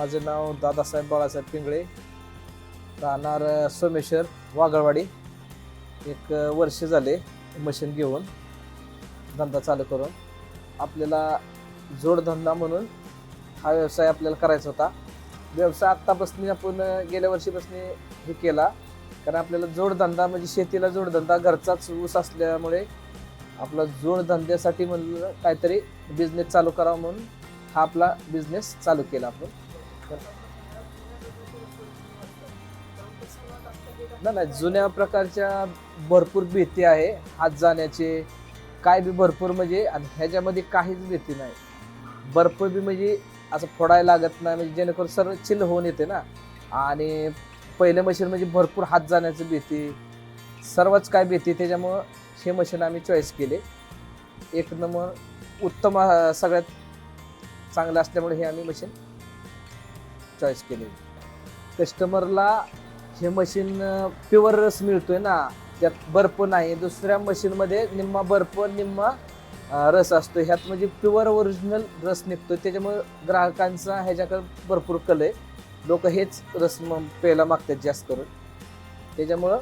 माझं नाव दादासाहेब बाळासाहेब पिंगळे राहणार सोमेश्वर वागळवाडी एक वर्ष झाले मशीन घेऊन धंदा चालू करून. आपल्याला जोडधंदा म्हणून हा व्यवसाय आपल्याला करायचा होता. व्यवसाय आत्तापासून आपण गेल्या वर्षीपासून हे केला. कारण आपल्याला जोडधंदा म्हणजे शेतीला जोडधंदा घरचाच ऊस असल्यामुळे आपला जोडधंद्यासाठी म्हणलं काहीतरी बिझनेस चालू करावा म्हणून हा आपला बिझनेस चालू केला आपण. नाही नाही जुन्या प्रकारच्या भरपूर भीती आहे. हात जाण्याचे काय बी भरपूर म्हणजे आणि ह्याच्यामध्ये काहीच भीती नाही. बर्फ बी म्हणजे असं फोडायला लागत नाही म्हणजे जेणेकरून सर्व चिल होऊन येते ना. आणि पहिले मशीन म्हणजे भरपूर हात जाण्याची भीती. सर्वच काय भीती त्याच्यामुळं हे मशीन आम्ही चॉईस केले. एक नंबर उत्तम सगळ्यात चांगलं असल्यामुळे हे आम्ही मशीन चॉईस केले. कस्टमरला हे मशीन प्युअर रस मिळतोय ना. त्यात बर्फ नाही. दुसऱ्या मशीनमध्ये निम्मा बर्फ निम्मा रस असतो ह्यात म्हणजे प्युअर ओरिजिनल रस निघतो त्याच्यामुळे ग्राहकांचा ह्याच्याकडे भरपूर कल आहे. लोक हेच रस प्यायला मागतात जास्त करून. त्याच्यामुळं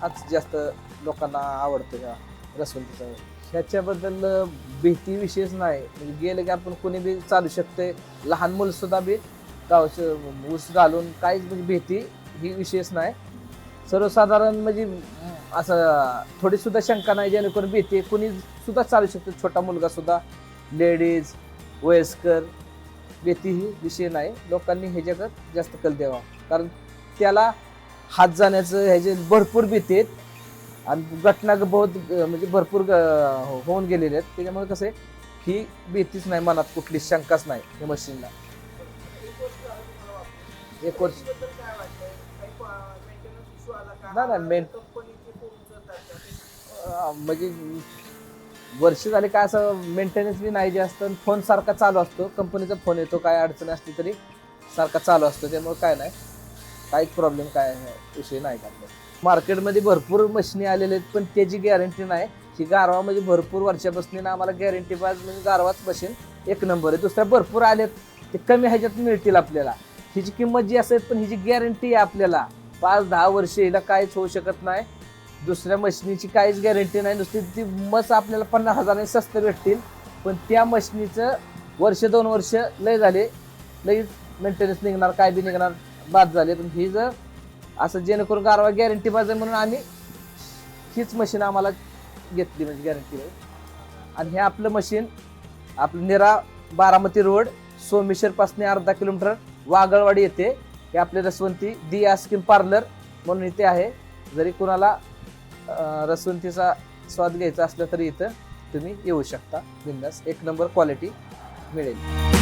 हाच जास्त लोकांना आवडतो ह्या रसवंतीचा म्हणजे ह्याच्याबद्दल भीती विशेष नाही. म्हणजे गेलं की आपण कोणी बी चालू शकते लहान मुलं सुद्धा बी गावचं ऊस घालून काहीच म्हणजे भीती ही विशेष नाही. सर्वसाधारण म्हणजे असं थोडी सुद्धा शंका नाही जेणेकरून भीती कुणी सुद्धा चालू शकतो छोटा मुलगा सुद्धा लेडीज वयस्कर भीती ही विषय नाही. लोकांनी ह्याच्याकडे जास्त कल द्यावा. कारण त्याला हात जाण्याचं ह्याचे भरपूर भीती आहेत आणि घटना बहुत म्हणजे भरपूर ग- होऊन गेलेले आहेत. त्याच्यामुळे कसं आहे ही भीतीच नाही मनात कुठली शंकाच नाही हे मशीनला. एक वर्ष नाही, नाही, मेन- म्हणजे वर्ष झाले काय असं मेंटेनन्स बी नाही जास्त फोन सारखा चालू असतो. कंपनीचा फोन येतो काय अडचण असली तरी सारखा चालू असतो. त्यामुळे काय नाही. काहीच प्रॉब्लेम काय विषय नाही का मार्केटमध्ये भरपूर मशिनी आलेल्या आहेत पण त्याची गॅरंटी नाही. ही गारवा म्हणजे भरपूर वर्षापासून आम्हाला गॅरंटी पाहिजे म्हणजे गारवाच मशीन एक नंबर आहे. दुसऱ्या भरपूर आलेत. ते कमी ह्याच्यात मिळतील आपल्याला. हिची किंमत जी असेल पण हिची गॅरंटी आहे आपल्याला. पाच दहा वर्ष हिला काहीच होऊ शकत नाही. दुसऱ्या मशिनीची काहीच गॅरंटी नाही. नुसती ती मस आपल्याला पन्नास हजाराने स्वस्त भेटतील. पण त्या मशिनीचं वर्ष दोन वर्ष लय झाले. लगेच मेंटेनन्स निघणार काय बी निघणार बाद झाले. पण ही जर असं जेणेकरून गारवा गॅरंटी पाहिजे म्हणून आम्ही हीच मशीन आम्हाला घेतली म्हणजे गॅरंटी आणि हे आपलं मशीन आपलं निरा बारामती रोड सोमेश्वरपासून अर्धा किलोमीटर वागळवाडी येते. हे आपले रसवंती दिया स्किन पार्लर म्हणून इथे आहे. जरी कुणाला रसवंतीचा स्वाद घ्यायचा असला तरी इथं तुम्ही येऊ शकता. बिंदास एक नंबर क्वालिटी मिळेल.